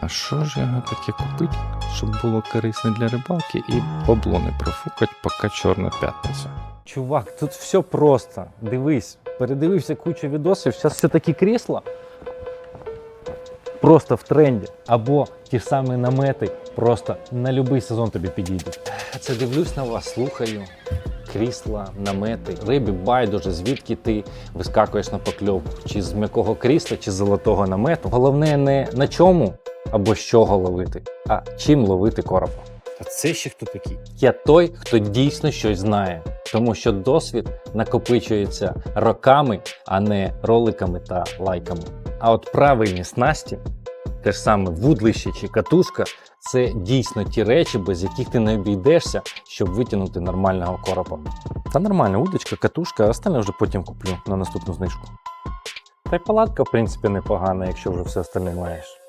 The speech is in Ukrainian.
А що ж його таке купити, щоб було корисно для рибалки і бабло не профукать, поки чорна п'ятниця? Чувак, тут все просто. Дивись, передивився кучу відосів. Зараз все такі крісла просто в тренді. Або ті самі намети, просто на будь-який сезон тобі підійдуть. Це дивлюсь на вас, слухаю. Крісла, намети, рибі байдуже, звідки ти вискакуєш на покльовку, чи з м'якого крісла, чи з золотого намету. Головне не на чому або з чого ловити, а чим ловити коропа. А це ще хто такий? Я той, хто дійсно щось знає, тому що досвід накопичується роками, а не роликами та лайками. А от правильні снасті, те ж саме вудлище чи катушка, це дійсно ті речі, без яких ти не обійдешся, щоб витягнути нормального коропа. Та нормальна удочка, катушка, а остальне вже потім куплю на наступну знижку. Та й палатка, в принципі, непогана, якщо вже все остальне маєш.